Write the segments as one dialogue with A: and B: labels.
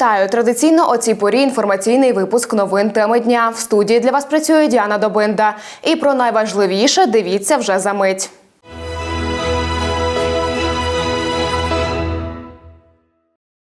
A: Вітаю! Традиційно о цій порі інформаційний випуск новин теми дня. В студії для вас працює Діана Добинда. І про найважливіше дивіться вже за мить.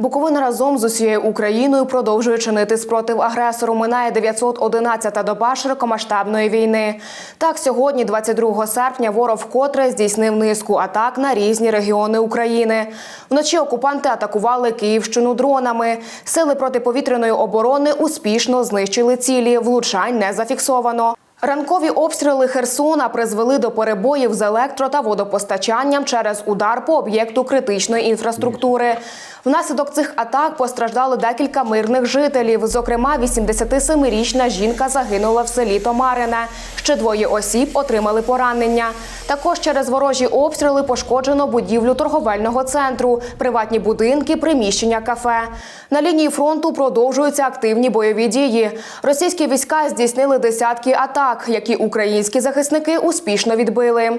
A: Буковина разом з усією Україною продовжує чинити спротив агресору. Минає 911-та доба широкомасштабної війни. Так, сьогодні, 22 серпня, ворог вкотре здійснив низку атак на різні регіони України. Вночі окупанти атакували Київщину дронами. Сили протиповітряної оборони успішно знищили цілі. Влучань не зафіксовано. Ранкові обстріли Херсона призвели до перебоїв з електро та водопостачанням через удар по об'єкту критичної інфраструктури. Внаслідок цих атак постраждали декілька мирних жителів. Зокрема, 87-річна жінка загинула в селі Томарине. Ще двоє осіб отримали поранення. Також через ворожі обстріли пошкоджено будівлю торговельного центру, приватні будинки, приміщення кафе. На лінії фронту продовжуються активні бойові дії. Російські війська здійснили десятки атак, які українські захисники успішно відбили.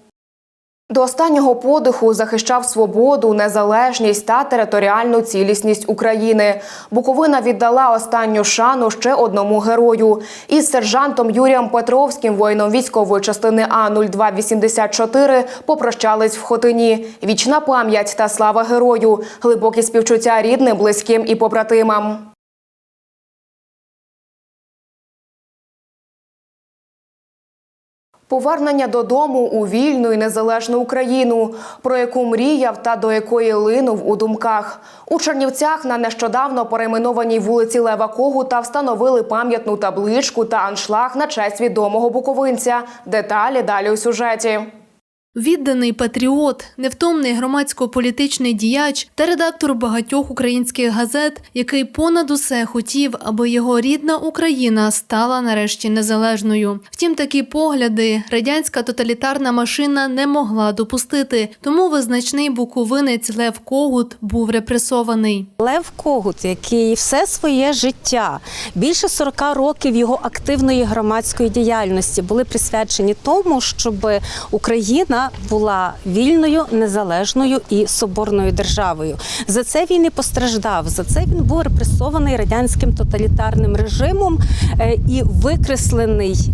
A: До останнього подиху захищав свободу, незалежність та територіальну цілісність України. Буковина віддала останню шану ще одному герою. Із сержантом Юрієм Петровським, воїном військової частини А 0284 попрощались в Хотині. Вічна пам'ять та слава герою, глибокі співчуття рідним, близьким і побратимам. Повернення додому у вільну і незалежну Україну, про яку мріяв та до якої линув у думках. У Чернівцях на нещодавно перейменованій вулиці Лева Когута встановили пам'ятну табличку та аншлаг на честь відомого буковинця. Деталі далі у сюжеті.
B: Відданий патріот, невтомний громадсько-політичний діяч та редактор багатьох українських газет, який понад усе хотів, аби його рідна Україна стала нарешті незалежною. Втім, такі погляди радянська тоталітарна машина не могла допустити, тому визначний буковинець Лев Когут був репресований.
C: Лев Когут, який все своє життя, більше 40 років його активної громадської діяльності були присвячені тому, щоб Україна була вільною, незалежною і соборною державою. За це він і постраждав. За це він був репресований радянським тоталітарним режимом е, і викреслений.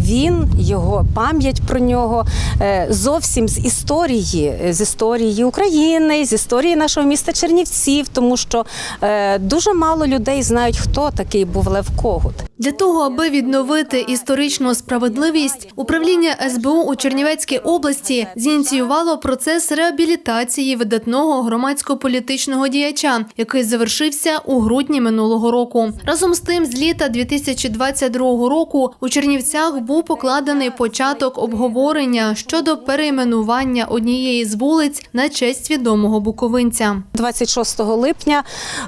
C: Е, Він, його пам'ять про нього е, зовсім з історії, з історії України, з історії нашого міста Чернівців, тому що е, дуже мало людей знають, хто такий був Лев Когут.
B: Для того, аби відновити історичну справедливість, управління СБУ у Чернівецькій області зініціювало процес реабілітації видатного громадсько-політичного діяча, який завершився у грудні минулого року. Разом з тим, з літа 2022 року у Чернівцях був покладений початок обговорення щодо перейменування однієї з вулиць на честь відомого буковинця.
C: 26 липня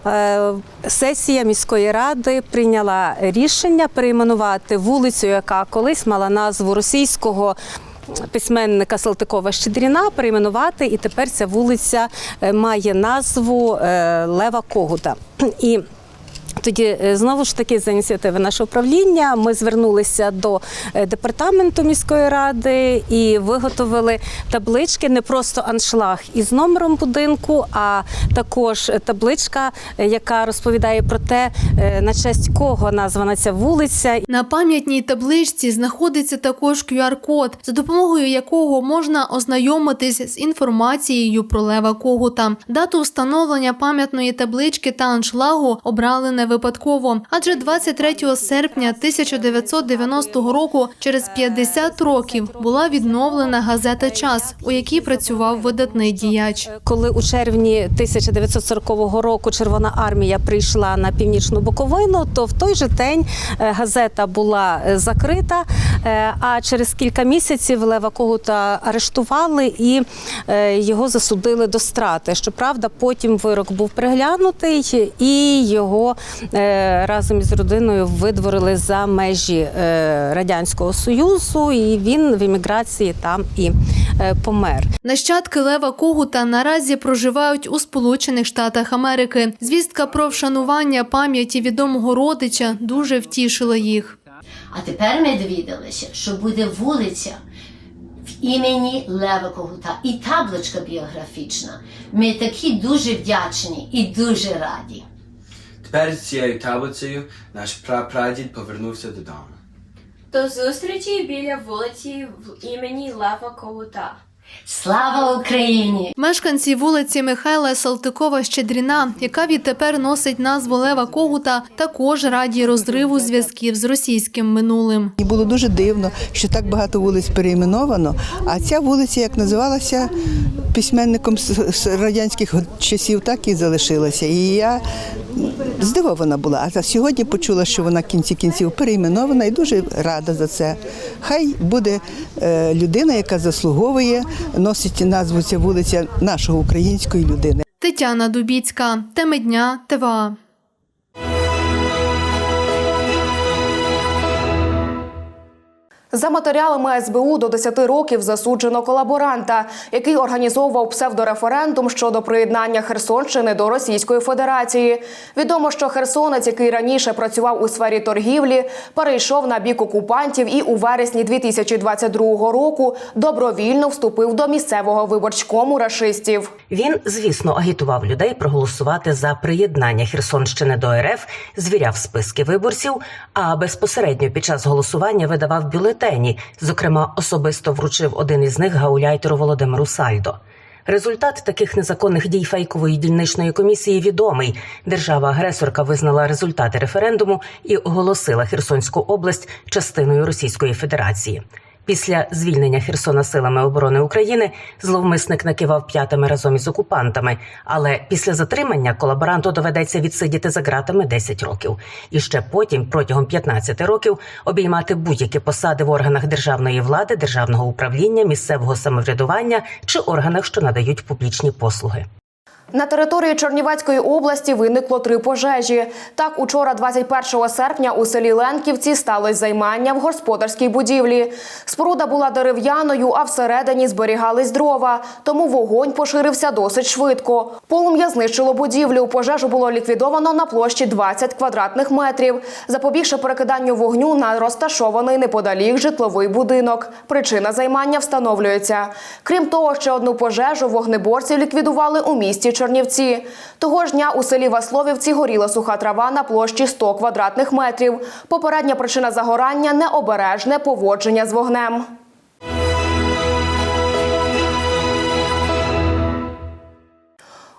C: е, сесія міської ради прийняла рішення перейменувати вулицю, яка колись мала назву російського. Письменника Салтикова Щедріна перейменувати, і тепер ця вулиця е, має назву е, Лева Когута. І тоді е, знову ж таки за ініціативи нашого управління ми звернулися до е, департаменту міської ради і виготовили таблички, не просто аншлаг із номером будинку, а також табличка, е, яка розповідає про те, на честь кого названа ця вулиця.
B: На пам'ятній табличці знаходиться також QR-код, за допомогою якого можна ознайомитись з інформацією про Лева Когута. Дату встановлення пам'ятної таблички та аншлагу обрали не випадково, адже 23 серпня 1990 року, через 50 років, була відновлена газета Час, у якій працював видатний діяч.
C: Коли у червні 1940 року Червона армія прийшла на північну Буковину, то в той же день е, газета була е, закрита. е, А через кілька місяців Лева Когута арештували і його засудили до страти. Щоправда, потім вирок був переглянутий і його разом із родиною видворили за межі е, Радянського Союзу, і він в еміграції там і е, помер.
B: Нащадки Лева Когута наразі проживають у Сполучених Штатах Америки. Звістка про вшанування пам'яті відомого родича дуже втішила їх.
D: А тепер ми довідалися, що буде вулиця в імені Лева Когута і табличка біографічна. Ми такі дуже вдячні і дуже раді.
E: Тепер з цією таблицею наш прапрадід повернувся додому.
F: До зустрічі біля вулиці в імені Лева Когута.
D: Слава Україні!
B: Мешканці вулиці Михайла Салтикова Щедріна, яка відтепер носить назву Лева Когута, також раді розриву зв'язків з російським минулим.
G: І було дуже дивно, що так багато вулиць перейменовано, а ця вулиця, як називалася письменником з радянських часів, так і залишилася. І я здивована була. А сьогодні почула, що вона в кінці кінців перейменована і дуже рада за це. Хай буде е, людина, яка заслуговує, носить назву ця вулиця нашого української людини.
B: Тетяна Дубіцька, теми дня ТВА.
A: За матеріалами СБУ до 10 років засуджено колаборанта, який організовував псевдореферендум щодо приєднання Херсонщини до Російської Федерації. Відомо, що херсонець, який раніше працював у сфері торгівлі, перейшов на бік окупантів і у вересні 2022 року добровільно вступив до місцевого виборчкому рашистів.
H: Він, звісно, агітував людей проголосувати за приєднання Херсонщини до РФ, звіряв списки виборців, а безпосередньо під час голосування видавав бюлетені. Зокрема, особисто вручив один із них гауляйтеру Володимиру Сальдо. Результат таких незаконних дій фейкової дільничної комісії відомий. Держава-агресорка визнала результати референдуму і оголосила Херсонську область частиною Російської Федерації. Після звільнення Херсона силами оборони України зловмисник накивав п'ятами разом із окупантами. Але після затримання колаборанту доведеться відсидіти за ґратами 10 років, і ще потім, протягом 15 років, обіймати будь-які посади в органах державної влади, державного управління, місцевого самоврядування чи органах, що надають публічні послуги.
A: На території Чернівецької області виникло три пожежі. Так, учора, 21 серпня, у селі Ленківці сталося займання в господарській будівлі. Споруда була дерев'яною, а всередині зберігались дрова. Тому вогонь поширився досить швидко. Полум'я знищило будівлю. Пожежу було ліквідовано на площі 20 квадратних метрів, запобігши перекиданню вогню на розташований неподалік житловий будинок. Причина займання встановлюється. Крім того, ще одну пожежу вогнеборці ліквідували у місті Чернівці. Того ж дня у селі Васловівці горіла суха трава на площі 100 квадратних метрів. Попередня причина загорання необережне поводження з вогнем.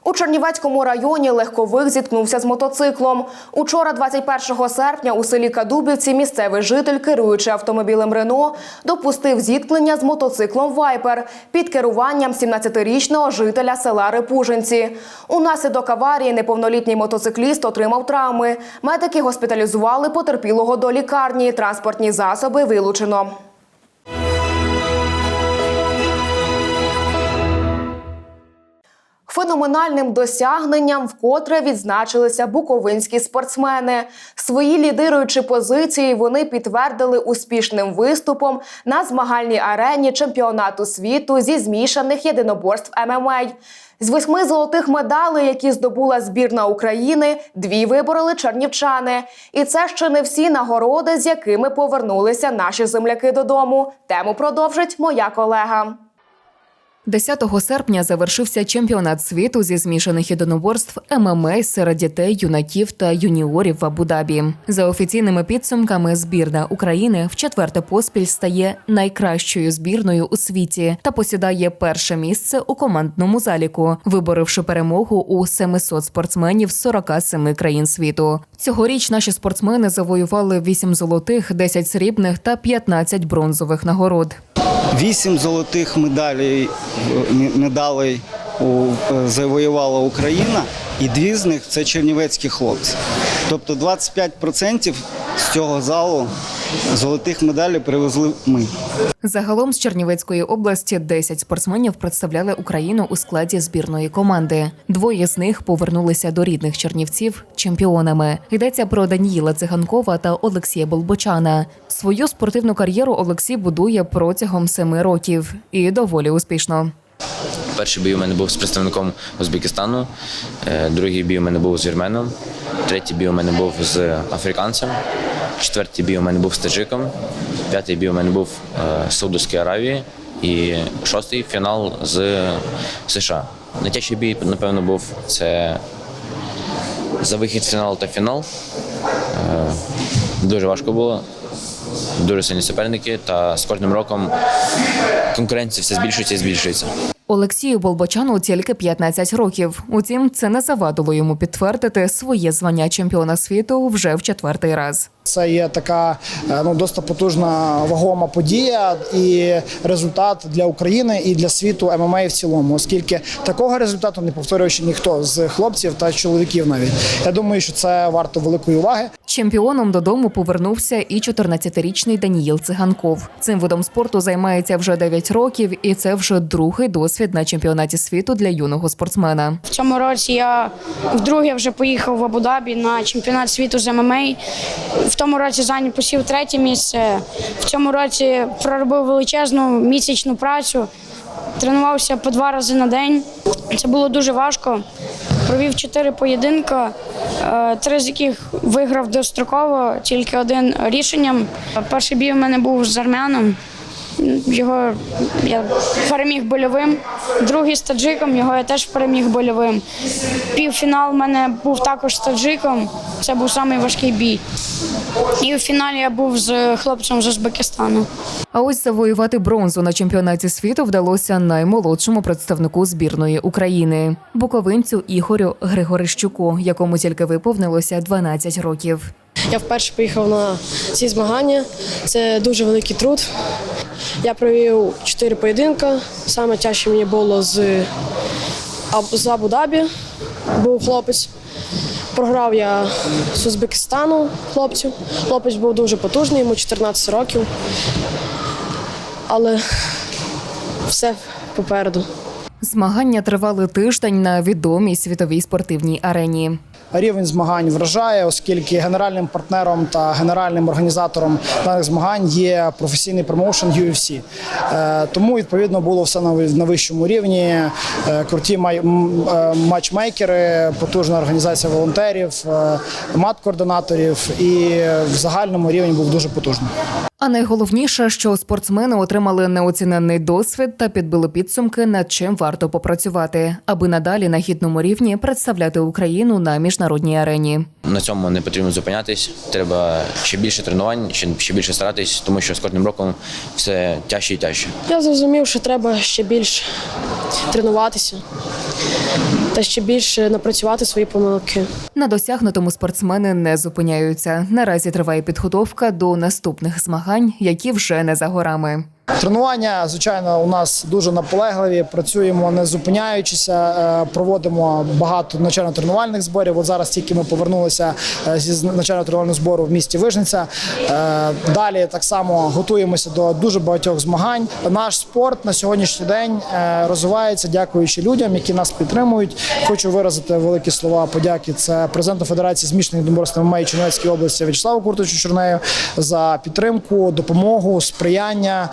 A: У Чернівецькому районі легковик зіткнувся з мотоциклом. Учора, 21 серпня, у селі Кадубівці місцевий житель, керуючи автомобілем Рено, допустив зіткнення з мотоциклом Вайпер під керуванням 17-річного жителя села Репужинці. Унаслідок аварії неповнолітній мотоцикліст отримав травми. Медики госпіталізували потерпілого до лікарні. Транспортні засоби вилучено. Феноменальним досягненням вкотре відзначилися буковинські спортсмени. Свої лідируючі позиції вони підтвердили успішним виступом на змагальній арені чемпіонату світу зі змішаних єдиноборств ММА. З восьми золотих медалей, які здобула збірна України, дві вибороли чернівчани. І це ще не всі нагороди, з якими повернулися наші земляки додому. Тему продовжить моя колега.
I: 10 серпня завершився чемпіонат світу зі змішаних єдиноборств ММА серед дітей, юнаків та юніорів в Абу-Дабі. За офіційними підсумками, збірна України в четверте поспіль стає найкращою збірною у світі та посідає перше місце у командному заліку, виборивши перемогу у 700 спортсменів з 47 країн світу. Цьогоріч наші спортсмени завоювали 8 золотих, 10 срібних та 15 бронзових нагород.
J: Вісім золотих медалей е, дали е, завоювала Україна, і дві з них це чернівецькі хлопці. Тобто 25% з цього залу золотих медалей привезли ми.
I: Загалом з Чернівецької області 10 спортсменів представляли Україну у складі збірної команди. Двоє з них повернулися до рідних чернівців чемпіонами. Йдеться про Даніїла Циганкова та Олексія Болбочана. Свою спортивну кар'єру Олексій будує протягом семи років і доволі успішно.
K: Перший бій у мене був з представником Узбекистану, е, другий бій у мене був з вірменом, третій бій у мене був з африканцем, четвертий бій у мене був з таджиком, п'ятий бій у мене був е, з Саудовської Аравії і шостий фінал з США. Найтяжчий бій, напевно, був це за вихід в фінал та фінал. Е, Дуже важко було, дуже сильні суперники, та з кожним роком конкуренція все збільшується і збільшується.
I: Олексію Болбочану тільки 15 років. Утім, це не завадило йому підтвердити своє звання чемпіона світу вже в четвертий раз.
L: Це є така е, ну досить потужна вагома подія і результат для України і для світу ММА в цілому, оскільки такого результату не повторює ще ніхто з хлопців та чоловіків. Навіть я думаю, що це варто великої уваги.
I: Чемпіоном додому повернувся і 14-річний Даніїл Циганков. Цим видом спорту займається вже 9 років, і це вже другий досвід на чемпіонаті світу для юного спортсмена.
M: В цьому році я вдруге вже поїхав в Абу-Дабі на чемпіонат світу з ММА. В тому році зайняв посів третє місце. В цьому році проробив величезну місячну працю. Тренувався по два рази на день. Це було дуже важко. Провів чотири поєдинки, е, три з яких виграв достроково, тільки один рішенням. Перший бій у мене був з армяном. Його я переміг больовим. Другий з таджиком, його я теж переміг больовим. Півфінал в мене був також з таджиком. Це був самий важкий бій. І у фіналі я був з хлопцем з Узбекистану.
I: А ось завоювати бронзу на чемпіонаті світу вдалося наймолодшому представнику збірної України буковинцю Ігорю Григорищуку, якому тільки виповнилося 12 років.
N: Я вперше поїхав на ці змагання. Це дуже великий труд. Я провів чотири поєдинки. Саме тяжче мені було з, з Абу-Дабі. Був хлопець. Програв я з Узбекистану хлопцю. Хлопець був дуже потужний, йому 14 років. Але все попереду.
I: Змагання тривали тиждень на відомій світовій спортивній арені.
L: Рівень змагань вражає, оскільки генеральним партнером та генеральним організатором даних змагань є професійний промоушен UFC. Е, Тому відповідно було все на вищому рівні. Е, Круті е, матчмейкери, потужна організація волонтерів, е, мат-координаторів і в загальному рівень був дуже потужний.
I: А найголовніше, що спортсмени отримали неоціненний досвід та підбили підсумки, над чим варто попрацювати, аби надалі на гідному рівні представляти Україну на міжнародній арені.
K: На цьому не потрібно зупинятись. Треба ще більше тренувань, ще, ще більше старатись, тому що з кожним роком все тяжче і тяжче.
N: Я зрозумів, що треба ще більше тренуватися та ще більше напрацювати свої помилки.
I: На досягнутому спортсмени не зупиняються. Наразі триває підготовка до наступних змагань, які вже не за горами.
L: Тренування, звичайно, у нас дуже наполегливі. Працюємо не зупиняючися, е, проводимо багато навчально-тренувальних зборів. От зараз тільки ми повернулися е, зі навчально-тренувального збору в місті Вижниця. Е, Далі так само готуємося до дуже багатьох змагань. Наш спорт на сьогоднішній день розвивається, дякуючи людям, які нас підтримують. Хочу виразити великі слова подяки. Це президенту Федерації змішаних єдиноборств ММА Чернівецької області В'ячеславу Куртовичу Чорнею за підтримку, допомогу, сприяння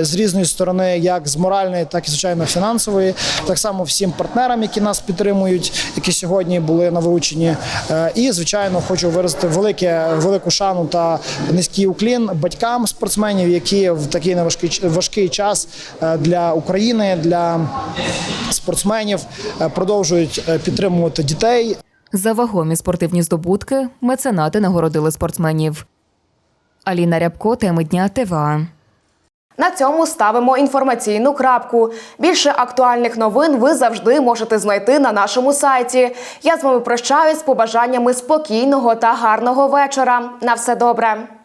L: з різної сторони, як з моральної, так і звичайно фінансової. Так само всім партнерам, які нас підтримують, які сьогодні були на вилученні. Е, І звичайно, хочу виразити велике велику шану та низький уклін батькам спортсменів, які в такий неважкий важкий час е, для України, для спортсменів е, продовжують е, підтримувати дітей.
I: За вагомі спортивні здобутки меценати нагородили спортсменів. Аліна Рябко, теми дня ТВА.
A: На цьому ставимо інформаційну крапку. Більше актуальних новин ви завжди можете знайти на нашому сайті. Я з вами прощаюсь з побажаннями спокійного та гарного вечора. На все добре.